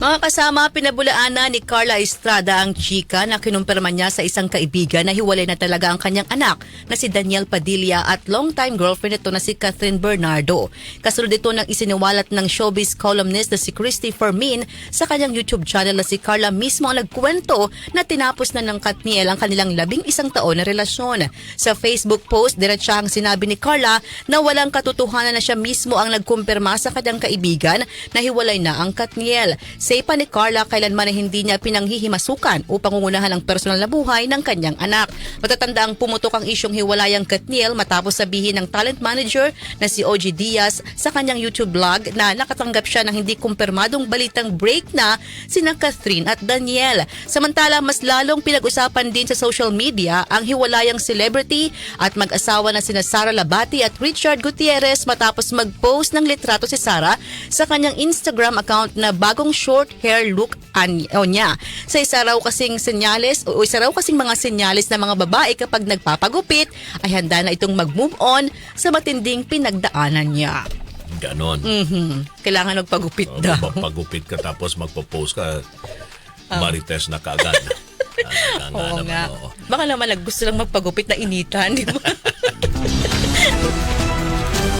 Mga kasama, pinabulaan na ni Carla Estrada ang chika na kinumpirma niya sa isang kaibigan na hiwalay na talaga ang kanyang anak na si Daniel Padilla at longtime girlfriend ito na si Catherine Bernardo. Kasunod ito ng isiniwalat ng showbiz columnist na si Christy Fermin sa kanyang YouTube channel na si Carla mismo ang nagkwento na tinapos na ng Katniel ang kanilang labing isang taon na relasyon. Sa Facebook post, diretsahang sinabi ni Carla na walang katotohanan na siya mismo ang nagkumpirma sa kanyang kaibigan na hiwalay na ang Katniel. Say pa ni Carla kailanman ay hindi niya pinanghihimasukan upang ungunahan ang personal na buhay ng kanyang anak. Matatanda ang pumutok ang isyong hiwalayang Katniel matapos sabihin ng talent manager na si OG Diaz sa kanyang YouTube blog na nakatanggap siya ng hindi kumpirmadong balitang break na sina Catherine at Daniel. Samantala, mas lalong pinag-usapan din sa social media ang hiwalayang celebrity at mag-asawa na sina Sara Labati at Richard Gutierrez matapos mag-post ng litrato si Sara sa kanyang Instagram account na bagong short hair look o niya. Sa isa raw kasing senyales o isa raw kasing mga senyales ng mga babae kapag nagpapagupit ay handa na itong mag-move on sa matinding pinagdaanan niya. Ganon. Mhm. Kailangan magpagupit Oh, daw. Magpagupit ka tapos magpo-post ka, marites na kaagad. Ah, Oo naman, nga. oo. Baka naman gusto lang magpagupit na initan, di ba?